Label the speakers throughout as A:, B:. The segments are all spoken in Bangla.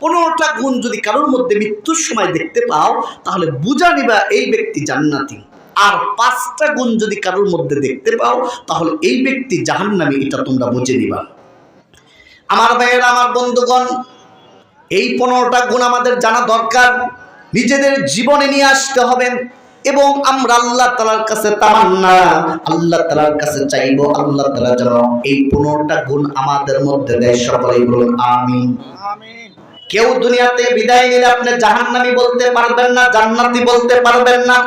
A: পনেরোটা গুণ যদি কারোর মধ্যে মৃত্যুর সময় দেখতে পাও, তাহলে বুঝা নিবা এই ব্যক্তি জান্নাতি। আর পাঁচটা গুণ যদি কারোর মধ্যে দেখতে পাও, তাহলে এই ব্যক্তি জাহান্নামী, এটা তোমরা বুঝে নিবা। আমার ভাইয়েরা, আমার বন্ধুগণ, এই পনেরোটা গুণ আমাদের জানা দরকার। নিজেদের জীবনে নিয়ে আসতে হবে এবং আমরা আল্লাহ তালার কাছে তামান্না, আল্লাহ তালার কাছে চাইব, আল্লাহ তালা যেন এই পনেরোটা গুণ আমাদের মধ্যে দেয়। সকলেই বলুন আমিন। কেউ দুনিয়াতে বিদায় নিলে আপনি জাহান্নামী বলতে পারবেন না, জান্নাতি বলতে পারবেন না।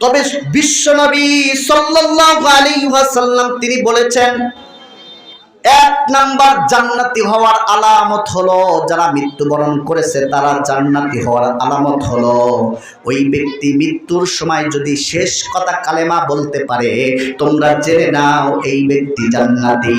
A: তবে বিশ্বনবী সাল্লাল্লাহু আলাইহি ওয়াসাল্লাম তিনি বলেছেন, এক নাম্বার জান্নাতি হওয়ার আলামত হলো যারা মৃত্যুবরণ করেছে, তারা জান্নাতি হওয়ার আলামত হলো। ওই ব্যক্তি মৃত্যুর সময় যদি শেষ কথা কালেমা বলতে পারে, তোমরা জেনে নাও, এই ব্যক্তি জান্নাতি।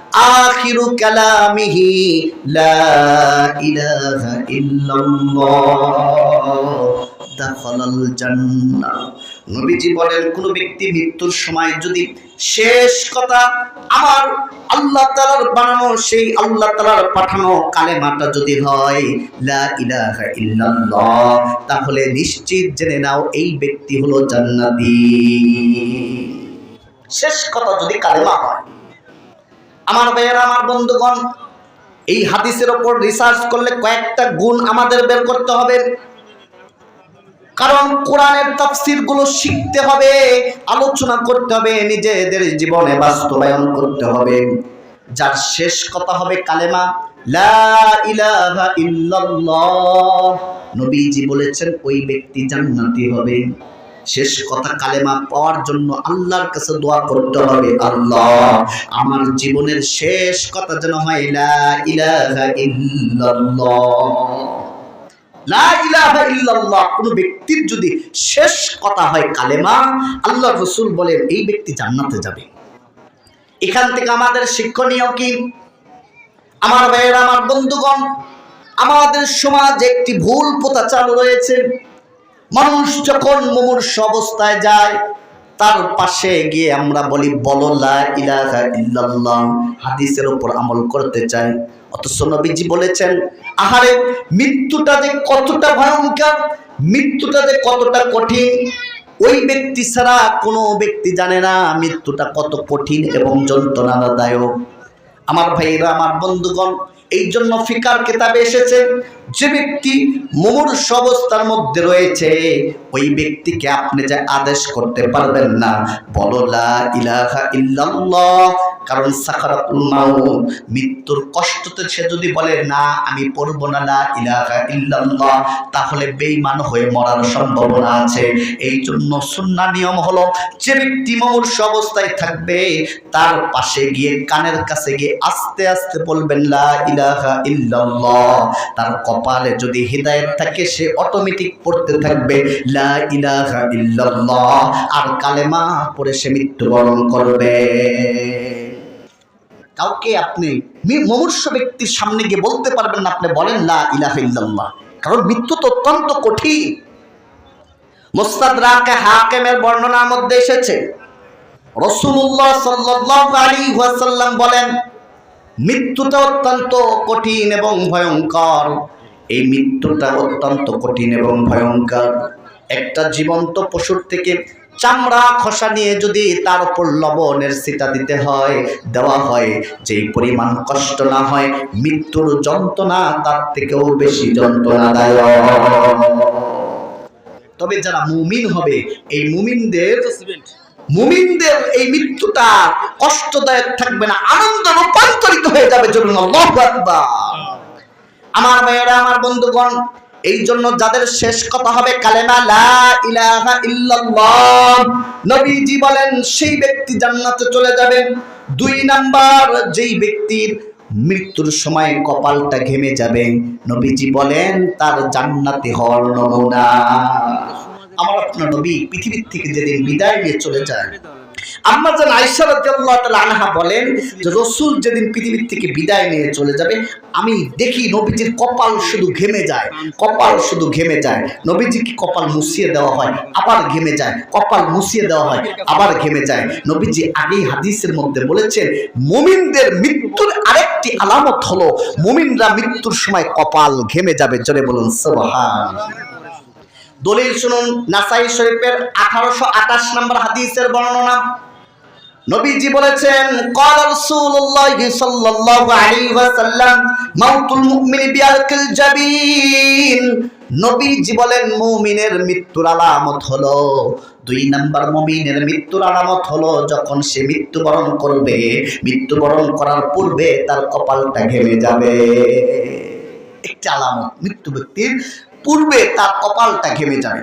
A: আখিরু কালামিহি লা ইলাহা ইল্লাল্লাহ। জান্নাহ। নবীজি বলেন, কোন ব্যক্তি মৃত্যুর সময় যদি শেষ কথা আমার আল্লাহ তাআলার বানানো, সেই আল্লাহ তাআলার পাঠানো কালেমাটা যদি হয় লা ইলাহা ইল্লাল্লাহ, তাহলে নিশ্চিত জেনে নাও এই ব্যক্তি হলো জান্নাতি। শেষ কথা যদি কালেমা হয় আমার ভাইয়েরা, আমার বন্ধুগণ, এই হাদিসের ওপর রিসার্চ করলে কয়েকটা গুণ আমাদের বের করতে হবে। কারণ কোরআনের তাফসিরগুলো শিখতে হবে, আলোচনা করতে হবে, নিজেদের জীবনে বাস্তবায়ন করতে হবে। যার শেষ কথা হবে কালেমা ইল্লাল্লাহ। নবীজি বলেছেন, ওই ব্যক্তি জান্নাতি হবে। শেষ কথা কালেমা পাওয়ার জন্য আল্লাহর কাছে দোয়া করতে হবে। আল্লাহ, আমার জীবনের শেষ কথা যেন হয়, লা ইলাহা ইল্লাল্লাহ। কোন ব্যক্তির যদি শেষ কথা হয় কালেমা আল্লাহ রসুল বলেন, এই ব্যক্তি জান্নাতে যাবে। এখান থেকে আমাদের শিক্ষণীয় কি? আমার ভাইয়েরা, আমার বন্ধুগণ, আমাদের সমাজে একটি ভুল প্রথা চালু রয়েছে। মানুষ যখন মুমূর্ষ অবস্থায় যায়, তার পাশে গিয়ে আমরা বলি, বলো হাদিসের উপর আমল করতে চাই। অথচ নবীজি বলেছেন, আহারে, মৃত্যুটা যে কতটা ভয়ঙ্কর, মৃত্যুটা যে কতটা কঠিন, ওই ব্যক্তি ছাড়া কোনো ব্যক্তি জানে না মৃত্যুটা কত কঠিন এবং যন্ত্রণাদায়ক। আমার ভাইয়েরা, আমার বন্ধুগণ এই জন্য ফিকার কেতাবে এসেছে, যে ব্যক্তি মুমূর্ষ অবস্থার মধ্যে রয়েছে, ওই ব্যক্তিকে আপনি যে আদেশ করতে পারবেন না, বলো কারণ মৃত্যুর কষ্টতে সে যদি বলে, না, আমি পড়ব না লা ইলাহা ইল্লাল্লাহ তাহলে বেঈমান হয়ে মরার সম্ভাবনা আছে। এই জন্য সুন্নাহ নিয়ম হলো, যে ব্যক্তি মুমূর্ষ অবস্থায় থাকবে, তার পাশে গিয়ে, কানের কাছে গিয়ে আস্তে আস্তে বলবেন, লা ইলাহা তার কপালে যদি হৃদায়ত থাকে, সে অটোমেটিক পড়তে থাকবে, লা ইলাহা ইল্লাল্লাহ। আর কালেমা পড়ে সে মৃত্যুবরণ করবে। কাউকে আপনি মি- ব্যক্তির সামনে গিয়ে বলতে পারবেন না, আপনি বলেন লা ইলাহা ইল্লাল্লাহ। কারণ মৃত্যু তো অত্যন্ত কঠিন। মুস্তাদরাকে হাকিমের বর্ণনার মধ্যে এসেছে। রসুল্লাহ সাল্লাল্লাহু আলাইহি ওয়াসাল্লাম বলেন মৃত্যুটা অত্যন্ত কঠিন এবং ভয়ঙ্কর। এই মৃত্যুটা অত্যন্ত কঠিন এবং ভয়ঙ্কর। একটা জীবন্ত পশুর থেকে চামড়া, খসা নিয়ে যদি তার উপর লবণের সিটা দিতে হয়, দেওয়া হয়, যেই পরিমাণ কষ্ট না হয়, মৃত্যুর যন্ত্রণা তার থেকেও বেশি যন্ত্রণাদায়ক। তবে যারা মুমিন হবে, এই মুমিনদের মুমিনদের এই মৃত্যুটা কষ্টদায়ক থাকবে না, আনন্দ রূপান্তরিত হয়ে যাবে চলুন আমার মেয়েরা, আমার বন্ধুগণ, এই জন্য যাদের শেষ কথা হবে কালেমা নবীজি বলেন, সেই ব্যক্তি জান্নাতে চলে যাবে। দুই নাম্বার, যেই ব্যক্তির মৃত্যুর সময় কপালটা ঘেমে যাবে, নবীজি বলেন, তার জান্নাতি হওয়ার নমুনা। নবী পৃথিবীর থেকে যেদিন বিদায় নিয়ে চলে যায়, আম্মা আনহা বলেন যে যেদিন পৃথিবীর থেকে বিদায় নিয়ে চলে যাবে, আমি দেখি নবীজির কপাল শুধু ঘেমে যায়, কপাল শুধু ঘেমে যায়। নবীজিকে কপাল মুছিয়ে দেওয়া হয়? আবার ঘেমে যায়। কপাল মুছিয়ে দেওয়া হয়, আবার ঘেমে যায়। নবীজি আগেই হাদিসের মধ্যে বলেছেন, মুমিনদের মৃত্যুর আরেকটি আলামত হলো, মুমিনরা মৃত্যুর সময় কপাল ঘেমে যাবে। চলে বলুন সুবহান দলিল শুনুন নাসাই শরীফের আঠারোশো আঠাশ নম্বর হাদিসের বর্ণনা নবীজি বলেছেন قال رسول الله صلى الله عليه وسلم موت المؤمن بيركل جبين নবীজি বলেন মুমিনের মৃত্যুর আলামত হলো দুই নাম্বার মুমিনের মৃত্যুর আলামত হলো যখন সে মৃত্যুবরণ করবে মৃত্যুবরণ করার পূর্বে তার কপালটা ঘেমে যাবে একটি আলামত মৃত্যু ব্যক্তির পূর্বে তার কপালটা ঘেমে যাবে।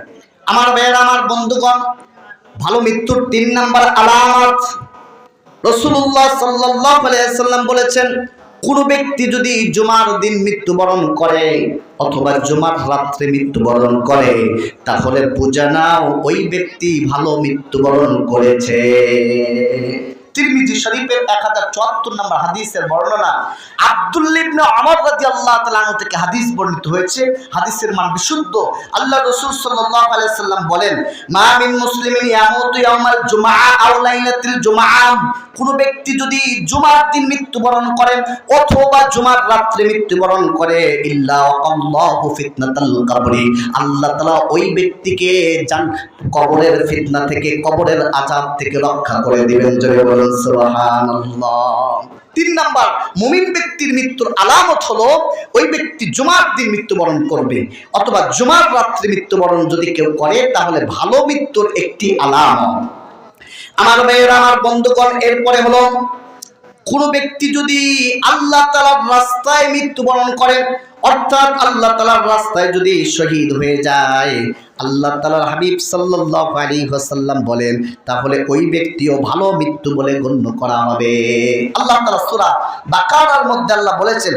A: আমার ভাইয়েরা, আমার বন্ধুগণ, ভালো মৃত্যুর তিন নাম্বার আলামত। রসুল্লাহ সাল্লাম বলেছেন, কোন ব্যক্তি যদি জুমার দিন মৃত্যুবরণ করে অথবা জুমার রাত্রে মৃত্যুবরণ করে, তাহলে বুঝা নাও ওই ব্যক্তি ভালো মৃত্যুবরণ করেছে। তিরমিজি শরীফের এক হাজার চুয়াত্তর নম্বর হাদিসের বর্ণনা আব্দুল্লিবনে আমর রাজি আল্লাহ তালু থেকে হাদিস বর্ণিত হয়েছে। হাদিসের মান বিশুদ্ধ। আল্লাহ রসুল সাল্লাহ বলেন, মা মিন ব্যক্তি যদি জুমার দিন মৃত্যুবরণ করে, অথবা জুমার রাত্রে মৃত্যুবরণ করে আল্লাহু ওই ব্যক্তিকে কবরের ফিতনা থেকে, কবরের আযাব থেকে রক্ষা করে দিবেন, জোরে বলুন। তিন নাম্বার, মুমিন ব্যক্তির মৃত্যুর আলামত হলো ওই ব্যক্তি জুমার দিন মৃত্যুবরণ করবে। অথবা জুমার মৃত্যুবরণ যদি কেউ করে, তাহলে ভালো মৃত্যুর একটি আলামত। আমার আমার বন্ধুগণ, এরপরে হলো, কোন ব্যক্তি যদি আল্লাহ তালার রাস্তায় মৃত্যুবরণ করে, অর্থাৎ আল্লাহ তালার রাস্তায় যদি শহীদ হয়ে যায় আল্লাহ তালার হাবিব সাল্লাহ আলী ওয়াসাল্লাম বলেন, তাহলে ওই ব্যক্তিও ভালো মৃত্যু বলে গণ্য করা হবে। আল্লাহ তালা সূরা বাকারার মধ্যে আল্লাহ বলেছেন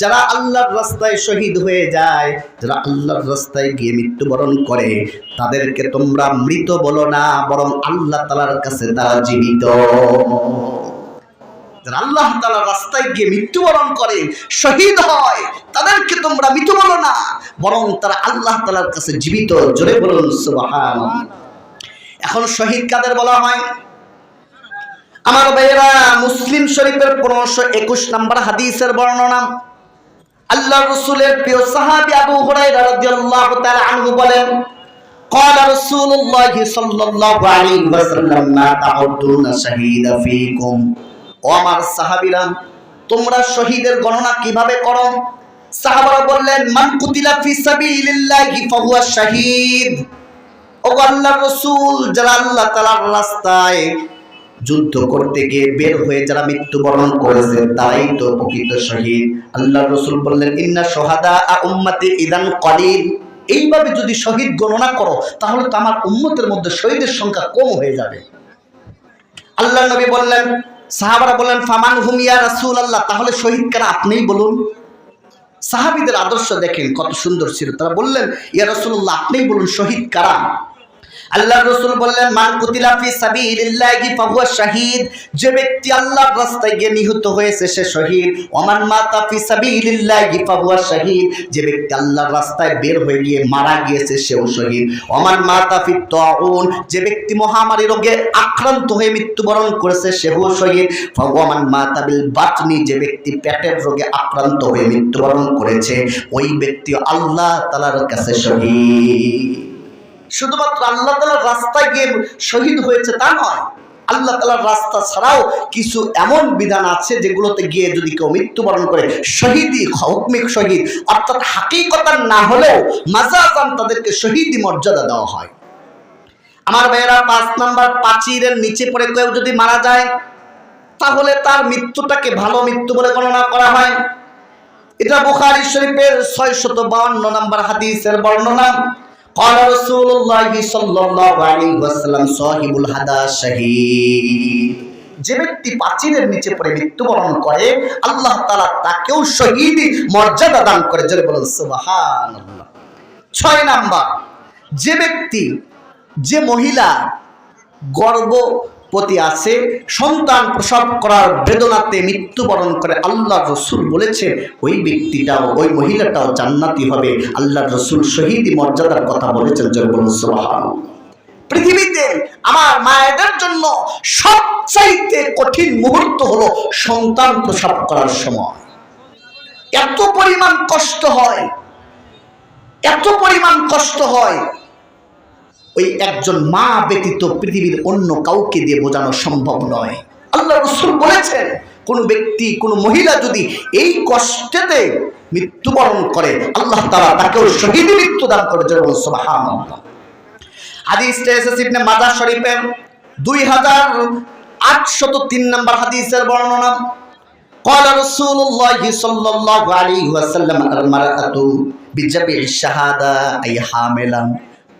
A: যারা আল্লাহর রাস্তায় শহীদ হয়ে যায়, যারা আল্লাহর রাস্তায় গিয়ে মৃত্যুবরণ করে, তাদেরকে তোমরা মৃত বলো না, বরং আল্লাহ তালার কাছে তারা জীবিত। যারা আল্লাহ তালার রাস্তায় গিয়ে মৃত্যুবরণ করে শহীদ হয় তাদেরকে তোমরা মৃত বলো না বরং তারা আল্লাহ তালার কাছে জীবিত জোরে বলুন সুবহান এখন শহীদ কাদের বলা হয় আমার ভাইয়েরা মুসলিম শরীফের পনেরোশো একুশ নম্বর হাদিসের বর্ণনা আল্লাহ রসুলের প্রিয় সাহাবি আবু হুরায়রা রাদিয়াল্লাহু তাআলা আনহু বলেন قال رسول الله صلى الله عليه وسلم ما تعدون شهيدا فيكم ও আমার সাহাবীরা, তোমরা শহীদের গণনা কীভাবে করো? সাহাবারা বললেন, মান কুতিলা ফি সাবিলিল্লাহি ফাহুয়া শাহীদ। ও আল্লাহর রাসূল, যারা আল্লাহ তাআলার রাস্তায় যুদ্ধ করতে গিয়ে বের হয়ে যারা মৃত্যুবরণ করেছে, তারাই তো প্রকৃত শহীদ। আল্লাহ রসুল বললেন, ইন্না সোহাদা উম্মাতে ইদান কলিল। এইভাবে যদি শহীদ গণনা করো, তাহলে তো আমার উম্মতের মধ্যে শহীদের সংখ্যা কম হয়ে যাবে। আল্লাহ নবী বললেন সাহাবারা বললেন, ফামান হুমিয়া রাসুল আল্লাহ তাহলে শহীদ কারা আপনিই বলুন। সাহাবিদের আদর্শ দেখেন কত সুন্দর ছিল। তারা বললেন, ইয়া রসুল্লাহ আপনিই বলুন শহীদ কারা? আল্লাহ রসুল বললেন, মান কুতিলা ফি সাবিলিল্লাহি শাহীদ। যে ব্যক্তি আল্লাহর রাস্তায় গিয়ে নিহত হয়েছে, সে শহীদ। ওমান মাতা ফি সাবিলিল্লাহি ফাহুয়া শাহীদ। যে ব্যক্তি আল্লাহর রাস্তায় বের হয়ে গিয়ে মারা গিয়েছে, সেও শহীদ। ওমান মাতা তাউন। যে ব্যক্তি মহামারী রোগে আক্রান্ত হয়ে মৃত্যুবরণ করেছে, সেও শহীদ। ওমান মাতা বিল বাতনি। যে ব্যক্তি পেটের রোগে আক্রান্ত হয়ে মৃত্যুবরণ করেছে, ওই ব্যক্তি আল্লাহ তালার কাছে শহীদ। শুধুমাত্র আল্লাহ তালার রাস্তায় গিয়ে শহীদ হয়েছে তা নয়। আল্লাহ তালার রাস্তা ছাড়াও কিছু এমন বিধান আছে যেগুলোতে গিয়ে যদি কেউ মৃত্যুবরণ করে, শহীদই হকমিক শহীদ। অর্থাৎ হাকিকতার না হলেও মাজাজান তাদেরকে শহীদি মর্যাদা দেওয়া হয়। আমার ভাইয়েরা, পাঁচ নাম্বার পাঁচিরের নিচে পড়ে কেউ যদি মারা যায়, তাহলে তার মৃত্যুটাকে ভালো মৃত্যু বলে গণনা করা হয়। এটা বুখারী শরীফের ছয় শত বাউন্ন নম্বর হাদিসের বর্ণনা। قال رسول الله صلى الله عليه وسلم صاحب الهدى شهيد যে ব্যক্তি পাচিলের নিচে পড়ে মৃত্যুবরণ করে আল্লাহ তালা তাকেও শহীদ মর্যাদা দান করে জোরে বলুন সুবাহান ছয় নাম্বার যে ব্যক্তি যে মহিলা গর্ভবতী আছে। সন্তান প্রসব করার বেদনাতে মৃত্যুবরণ করে আল্লাহ রসুল বলেছেন ওই ব্যক্তিটাও, ওই মহিলাটাও জান্নাতি হবে। আল্লাহ রসুল শহীদ মর্যাদার কথা বলেছেন, জোরে বলুন পৃথিবীতে আমার মায়েদের জন্য সবচাইতে কঠিন মুহূর্ত হলো সন্তান প্রসব করার সময়। এত পরিমাণ কষ্ট হয়, এত পরিমাণ কষ্ট হয় ওই একজন মা ব্যতীত পৃথিবীর অন্য কাউকে দিয়ে বোঝানো সম্ভব নয় আল্লাহ রসুল বলেছেন কোন ব্যক্তি কোন মহিলা যদি এই কষ্টেতে মৃত্যুবরণ করে আল্লাহ তারা তাকেও শহীদ মৃত্যু দান করে যেমন সুবহানাল্লাহ হাদিসটা এসেছে ইবনে মাজাহ শরীফের দুই হাজার আটশত তিন নম্বর হাদিসের বর্ণনা قال رسول الله صلى الله عليه وسلم المرأة بجميع الشهادة أي حاملا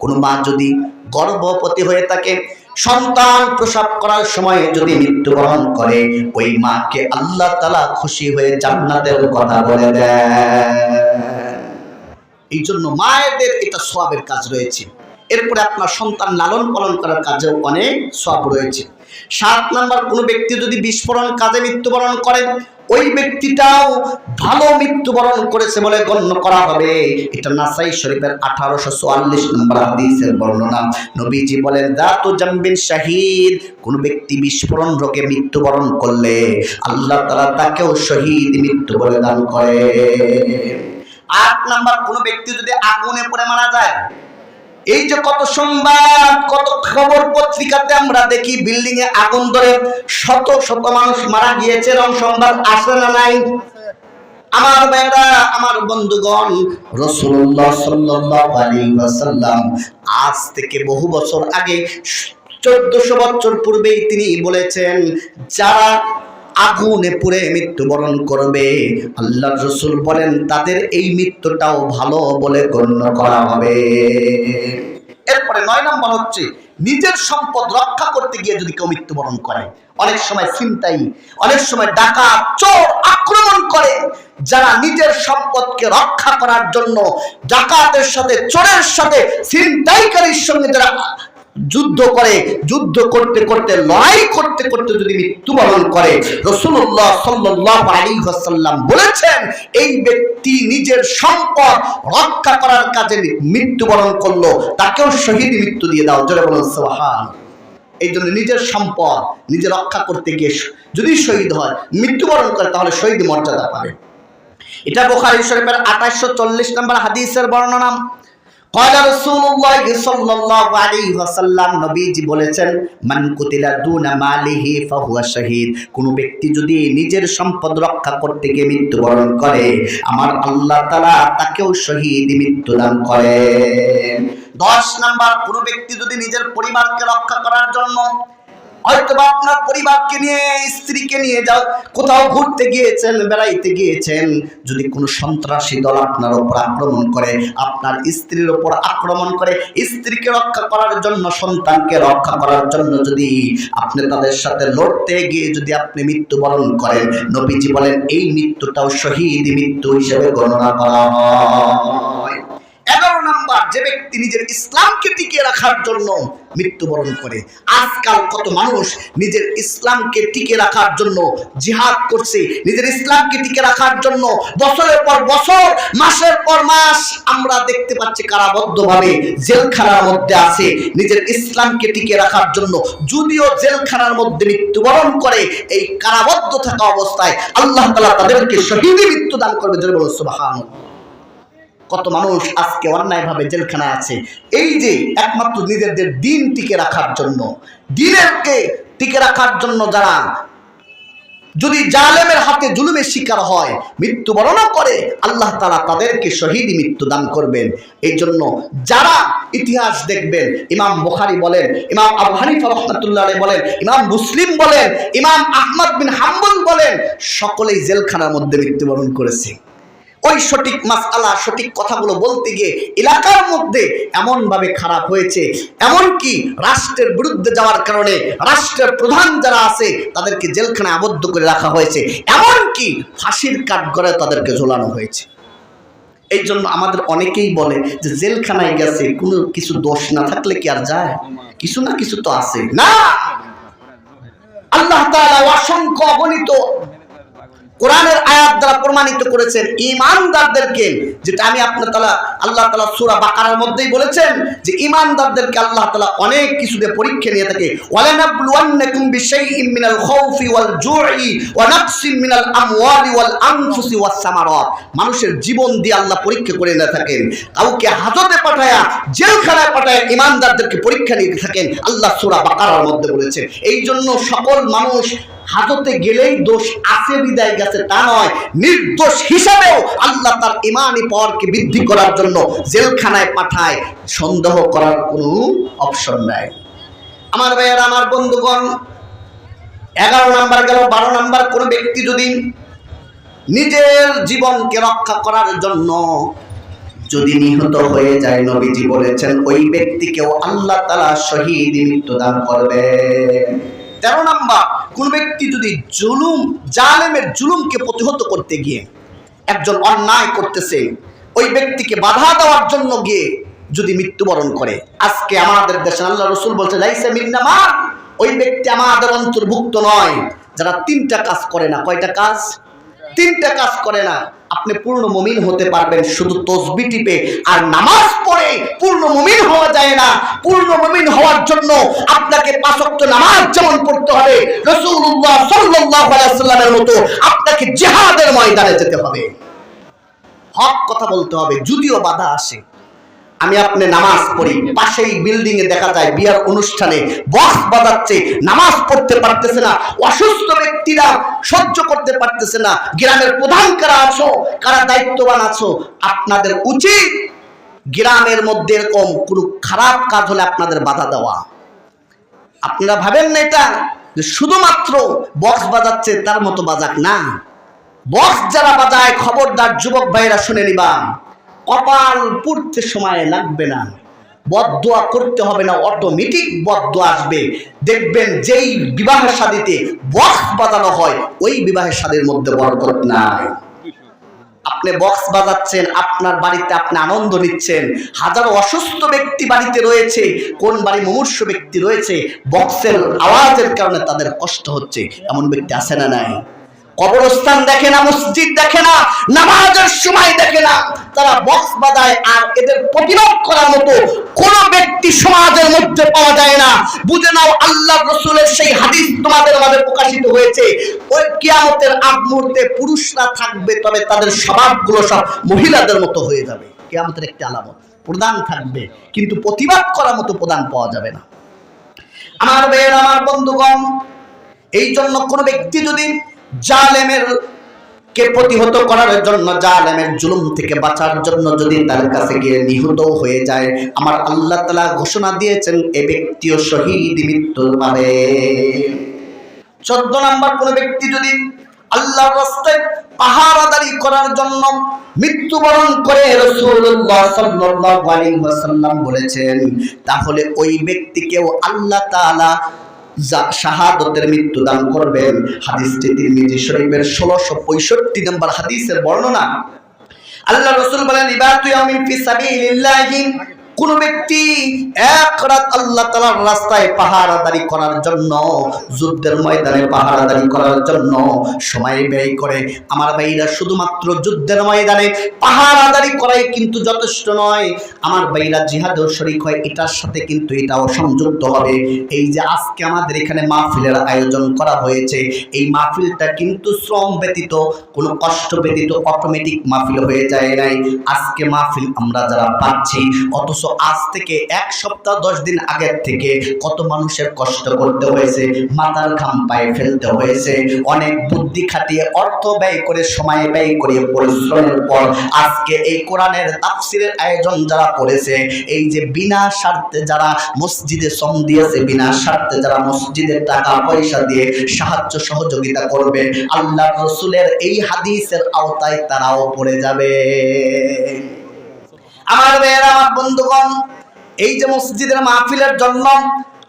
A: কোন মা যদি গর্ভবতী হয়ে থাকে, সন্তান প্রসব করার সময় যদি মৃত্যুবরণ করে, ওই মাকে আল্লাহ তালা খুশি হয়ে জান্নাতের কথা বলে দেয়। এই জন্য মায়েদের এটা সবের কাজ রয়েছে। এরপরে আপনার সন্তান লালন পালন করার কাজেও অনেক সব রয়েছে। সাত নাম্বার, কোনো ব্যক্তি যদি বিস্ফোরণ কাজে মৃত্যুবরণ করে ওই ব্যক্তিটাও ভালো মৃত্যুবরণ করেছে বলে গণ্য করা হবে। এটা নাসাই শরীফের আঠারোশো চুয়াল্লিশ নম্বর হাদিসের বর্ণনা। নবীজি বলেন দাতু জাম্বিন শাহিদ, কোন ব্যক্তি বিস্ফোরণ রোগে মৃত্যুবরণ করলে আল্লাহ তালা তাকেও শহীদ মৃত্যু বলে দান করে আট নাম্বার, কোন ব্যক্তি যদি আগুনে পড়ে মারা যায় এই যে কত সংবাদ, কত খবর পত্রিকাতে আমরা দেখি বিল্ডিং এ আগুন ধরে শত শত মানুষ মারা গিয়েছে, এরকম সংবাদ আসে না নাই? আমার ভাইরা আমার বন্ধুগণ রসুল্লাহ ওয়াসাল্লাম আজ থেকে বহু বছর আগে চোদ্দশো বছর পূর্বেই তিনি বলেছেন, যারা আগুনে পুড়ে মৃত্যুবরণ করবে। আল্লাহ রসুল বলেন, তাদের এই মৃত্যুটাও ভালো বলে গণ্য করা হবে। এরপরে নয় নম্বর হচ্ছে, নিজের সম্পদ রক্ষা করতে গিয়ে যদি কেউ মৃত্যুবরণ করে, অনেক সময় চিন্তাই অনেক সময় ডাকা চোর আক্রমণ করে, যারা নিজের সম্পদকে রক্ষা করার জন্য ডাকাতের সাথে, চোরের সাথে ছিনতাইকারীর সঙ্গে যারা যুদ্ধ করে, যুদ্ধ করতে করতে, লড়াই করতে করতে যদি মৃত্যুবরণ করে রসুল্লাহ সাল্লাহ আলী বলেছেন, এই ব্যক্তি নিজের সম্পদ রক্ষা করার কাজে মৃত্যুবরণ করল, তাকেও শহীদ মৃত্যু দিয়ে দাও। জোরে বলুন সোহান এই জন্য নিজের সম্পদ নিজে রক্ষা করতে গিয়ে যদি শহীদ হয় মৃত্যুবরণ করে, তাহলে শহীদ মর্যাদা পাবে। এটা বোখারি শরীফের আঠাশশো চল্লিশ নম্বর হাদিসের বর্ণনা। বলেছেন, মান কুতিলা দুনা ব্যক্তি যদি নিজের সম্পদ রক্ষা করতে গিয়ে মৃত্যুবরণ করে, আমার আল্লাহ তাআলা তাকেও শহীদ মৃত্যুদান করেন। দশ নাম্বার, কোন ব্যক্তি যদি নিজের পরিবারকে রক্ষা করার জন্য হয়তো বা আপনার পরিবারকে নিয়ে, স্ত্রীকে নিয়ে যাও, কোথাও ঘুরতে গিয়েছেন, বেড়াইতে গিয়েছেন, যদি কোনো সন্ত্রাসী দল আপনার ওপর আক্রমণ করে, আপনার স্ত্রীর ওপর আক্রমণ করে, স্ত্রীকে রক্ষা করার জন্য, সন্তানকে রক্ষা করার জন্য যদি আপনি তাদের সাথে লড়তে গিয়ে যদি আপনি মৃত্যুবরণ করেন, নবীজি বলেন, এই মৃত্যুটাও শহীদ মৃত্যু হিসেবে গণনা করা হয়। যে ব্যক্তি নিজের ইসলামকে টিকিয়ে রাখার জন্য মৃত্যুবরণ করে। আজকাল কত মানুষ নিজের ইসলামকে টিকে রাখার জন্য জিহাদ করছে, নিজের ইসলামকে টিকে রাখার জন্য বছরের পর বছর, মাসের পর মাস আমরা দেখতে পাচ্ছি কারাবদ্ধভাবে জেলখানার মধ্যে আছে। নিজের ইসলামকে টিকে রাখার জন্য যদিও জেলখানার মধ্যে মৃত্যুবরণ করে, এই কারাবদ্ধ থাকা অবস্থায় আল্লাহ তালা তাদেরকে শহীদ মৃত্যু দান করবে। জন্য বলো সুবহানাল্লাহ। কত মানুষ আজকে অন্যায়ভাবে জেলখানায় আছে। এই যে একমাত্র নিজেদের দিন টিকে রাখার জন্য, দিনেরকে টিকে রাখার জন্য যারা যদি জালেমের হাতে জুলুমের শিকার হয়, মৃত্যুবরণও করে, আল্লাহ তালা তাদেরকে শহীদ মৃত্যু দান করবেন। এই জন্য যারা ইতিহাস দেখবেন, ইমাম বুখারি বলেন, ইমাম আবু রহমতুল্লাহ বলেন, ইমাম মুসলিম বলেন, ইমাম আহমদ বিন হাম্বল বলেন, সকলেই জেলখানার মধ্যে মৃত্যুবরণ করেছে। ওই সঠিক মাসআলা, সঠিক কথাগুলো বলতে গিয়ে এলাকার মধ্যে এমনভাবে খারাপ হয়েছে। এমনকি রাষ্ট্রের বিরুদ্ধে যাওয়ার কারণে রাষ্ট্রের প্রধান যারা আছে, তাদেরকে জেলখানায় আবদ্ধ করে রাখা হয়েছে। এমনকি ফাঁসির কাঠগড়ে তাদেরকে ঝোলানো হয়েছে। এই জন্য আমাদের অনেকেই বলে যে জেলখানায় গেছে, কোনো কিছু দোষ না থাকলে কি আর যায়? কিছু না কিছু তো আছে। না! আল্লাহ অসংখ্য অগণিত কোরআনের আয়াত দ্বারা প্রমাণিত করেছেন ইমানদারদেরকে যেটা আমি আপনার তালা, আল্লাহ তালা সুরা বাকারার মধ্যেই বলেছেন যে ইমানদারদেরকে আল্লাহ তালা অনেক কিছুতে পরীক্ষা নিয়ে থাকে। ওয়ালানাবলুয়ান্নাকুম বিশাইইম মিনাল খাউফি ওয়াল জুই ওয়া মিনাল আমওয়ালি ওয়াল আনফুসি ওয়াস সামারাত। মানুষের জীবন দিয়ে আল্লাহ পরীক্ষা করে নিয়ে থাকেন। কাউকে হাজতে পাঠায়া জেলখানায় পাঠায় ইমানদারদেরকে পরীক্ষা নিয়ে থাকেন, আল্লাহ সুরা বাকারার মধ্যে বলেছেন এই জন্য সকল মানুষ হাজতে গেলেই দোষ আছে, বিদায় গেছে, তা নয়। নির্দোষ হিসাবেও আল্লাহ তার ইমানি পরকে বৃদ্ধি করার জন্য জেলখানায় পাঠায়। সন্দেহ করার কোনো অপশন নাই। আমার ভাইয়ের, আমার বন্ধুগণ, এগারো নাম্বার গেল, বারো নাম্বার কোন ব্যক্তি যদি নিজের জীবনকে রক্ষা করার জন্য যদি নিহত হয়ে যায়, নবীজি বলেছেন, ওই ব্যক্তিকেও আল্লাহ তালা শহীদ মৃত্যু দান করবে তেরো নাম্বার কোন ব্যক্তি যদি জুলুম, জালেমের জুলুমকে প্রতিহত করতে গিয়ে একজন অন্যায় করতেছে, ওই ব্যক্তিকে বাধা দেওয়ার জন্য গিয়ে যদি মৃত্যুবরণ করে, আজকে আমাদের দেশে আল্লাহ রসুল বলছে, লাইসা মিন্নামা ওই ব্যক্তি আমাদের অন্তর্ভুক্ত নয়, যারা তিনটা কাজ করে না। কয়টা কাজ? তিনটা কাজ করে না। আপনি পূর্ণ মুমিন হতে পারবেন, শুধু তসবি টিপে। আর নামাজ পড়ে পূর্ণ মুমিন হওয়া যায় না। পূর্ণ মুমিন হওয়ার জন্য আপনাকে পাঁচক্ত নামাজ যেমন পড়তে হবে রসুল্লাহ সাল্লাহামের মতো আপনাকে জেহাদের ময়দানে যেতে হবে। হক কথা বলতে হবে, যদিও বাধা আসে। আমি আপনি নামাজ পড়ি, পাশেই বিল্ডিং এ দেখা যায় বিয়ার অনুষ্ঠানে বক্স বাজাচ্ছে, নামাজ পড়তে পারতেছে না, অসুস্থ ব্যক্তিরা সহ্য করতে পারতেছে না, গ্রামের প্রধান কারা আছো, কারা দায়িত্ববান আছো, আপনাদের উচিত গ্রামের মধ্যে এরকম কোনো খারাপ কাজ হলে আপনাদের বাধা দেওয়া। আপনারা ভাবেন না এটা? যে শুধুমাত্র বক্স বাজাচ্ছে, তার মতো বাজাক না। বক্স যারা বাজায়, খবরদার, যুবক ভাইরা শুনে নিবা। কপাল পুড়তে সময় লাগবে না। বদদোয়া করতে হবে না অটোমেটিক বদদোয়া আসবে। দেখবেন যেই বিবাহের শাদিতে বক্স বাজানো হয়, ওই বিবাহের শাদির মধ্যে বরকত নাই। আপনি বক্স বাজাচ্ছেন, আপনার বাড়িতে আপনি আনন্দ নিচ্ছেন, হাজারো অসুস্থ ব্যক্তি বাড়িতে রয়েছে, কোন বাড়ি মুমূর্ষ ব্যক্তি রয়েছে, বক্সের আওয়াজের কারণে তাদের কষ্ট হচ্ছে, এমন ব্যক্তি আছে না নাই? কবরস্থান দেখে না, মসজিদ দেখে না, নামাজের সময় দেখে না, তারা বক্স বাজায় আর এদের প্রতিরোধ করার মতো কোন ব্যক্তি সমাজের মধ্যে পাওয়া যায় না। বুঝে নাও আল্লাহ রসুলের সেই হাদিস তোমাদের মাঝে প্রকাশিত হয়েছে। ওই কিয়ামতের আগ মুহূর্তে পুরুষরা থাকবে, তবে তাদের স্বভাবগুলো সব মহিলাদের মতো হয়ে যাবে। কিয়ামতের একটি আলামত প্রদান থাকবে, কিন্তু প্রতিবাদ করার মতো প্রদান পাওয়া যাবে না। আমার বের আমার বন্ধুগণ, এই জন্য কোনো ব্যক্তি যদি জালেমের কে প্রতিহত করার জন্য জালেমের জুলুম থেকে বাঁচার জন্য যদি তার কাছে গিয়ে নিহত হয়ে যায়, আমার আল্লাহ তালা ঘোষণা দিয়েছেন, এ ব্যক্তিও শহীদ মৃত্যু পাবে। চোদ্দ নাম্বার, কোন ব্যক্তি যদি আল্লাহর রাস্তায় পাহারাদারি করার জন্য মৃত্যুবরণ করে বলেছেন, তাহলে ওই ব্যক্তিকেও আল্লাহ তাআলা শাহাদতের মৃত্যু দান করবেন। হাদিসটি তিরমিজি শরীফের ষোলোশো পঁয়ষট্টি নম্বর হাদিসের বর্ণনা। আল্লাহ রসুল বলেন ইবাদু ফি কোন ব্যক্তি এক রাত আল্লাহ তাআলার রাস্তায় পাহারাদারি করার জন্য, যুদ্ধের ময়দানে পাহারাদারি করার জন্য সময় ব্যয় করে। আমার ভাইরা, শুধুমাত্র যুদ্ধের ময়দানে পাহারাদারি করাই কিন্তু যথেষ্ট নয়। আমার ভাইরা, জিহাদেও শরিক হয়, এটার সাথে কিন্তু এটাও সংযুক্ত হবে। এই যে আজকে আমাদের এখানে মাহফিলের আয়োজন করা হয়েছে, এই মাহফিলটা কিন্তু শ্রম ব্যতীত, কোনো কষ্ট ব্যতীত অটোমেটিক মাহফিল হয়ে যায় নাই। আজকে মাহফিল আমরা যারা পাচ্ছি, অথচ আজ থেকে এক সপ্তাহ, দশ দিন আগের থেকে কত মানুষের কষ্ট করতে হয়েছে মাথার ঘাম পায়ে ফেলতে হয়েছে, অনেক বুদ্ধি খাটিয়ে, অর্থ ব্যয় করে, সময় ব্যয় করে পরিশ্রমের পর আজকে এই কোরআনের তাফসিরের আয়োজন যারা করেছে, এই যে বিনা স্বার্থে যারা মসজিদে শ্রম দিয়েছে, বিনা স্বার্থে যারা মসজিদের টাকা পয়সা দিয়ে সাহায্য সহযোগিতা করবে আল্লাহ রসুলের এই হাদিসের আওতায় তারাও পড়ে যাবে। আমার মেয়েরা আমার বন্ধুগণ এই যে মসজিদের মাহফিলের জন্য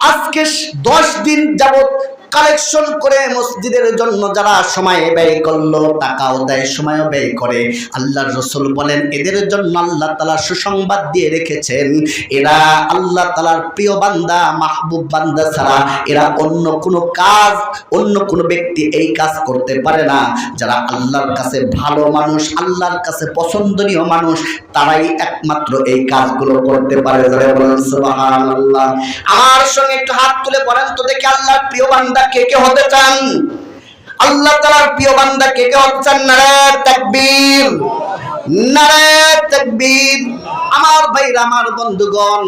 A: আজকে দশ দিন যাবত কালেকশন করে মসজিদের জন্য যারা সময় ব্যয় করল, টাকাও দেয়, সময়ও ব্যয় করে। আল্লাহর রসুল বলেন, এদের জন্য আল্লাহ তালা সুসংবাদ দিয়ে রেখেছেন, এরা আল্লাহ তালার প্রিয় বান্দা, মাহবুব বান্দা ছাড়া এরা অন্য কোনো কাজ, অন্য কোনো ব্যক্তি এই কাজ করতে পারে না। যারা আল্লাহর কাছে ভালো মানুষ, আল্লাহর কাছে পছন্দনীয় মানুষ, তারাই একমাত্র এই কাজগুলো করতে পারে। আমার সঙ্গে একটু হাত তুলে বলেন তো দেখি আল্লাহর প্রিয় বান্দা কে কে হতে চান? আল্লাহ তালার প্রিয় বান্দা কে কে হতে চান? নারায় তাকবীর। নারে আমার ভাইরা, আমার বন্ধুগণ,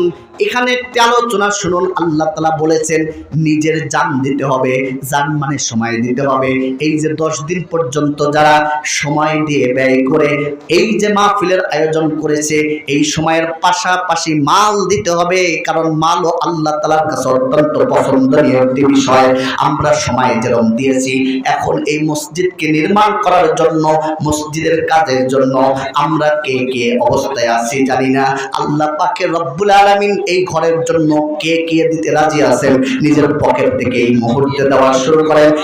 A: এখানে আলোচনা শুনুন, আল্লাহ তালা বলেছেন, নিজের জান দিতে হবে, জান মানে সময় দিতে হবে। এই যে দশ দিন পর্যন্ত যারা সময় দিয়ে ব্যয় করে, এই যে মাহফিলের আয়োজন করেছে, এই সময়ের পাশাপাশি মাল দিতে হবে, কারণ মালও আল্লাহ তালার কাছে অত্যন্ত পছন্দনীয় একটি বিষয়। আমরা সময় যেরকম দিয়েছি, এখন এই মসজিদকে নির্মাণ করার জন্য, মসজিদের কাজের জন্য আমরা কে কে অবস্থায় আছি, জানি না। আল্লাহ পাকে রব্বুল আলামিন এই ঘরের জন্য কে কে দিতে রাজি আছেন? নিজের পকেট থেকে এই মুহূর্তে দেওয়া শুরু করেন।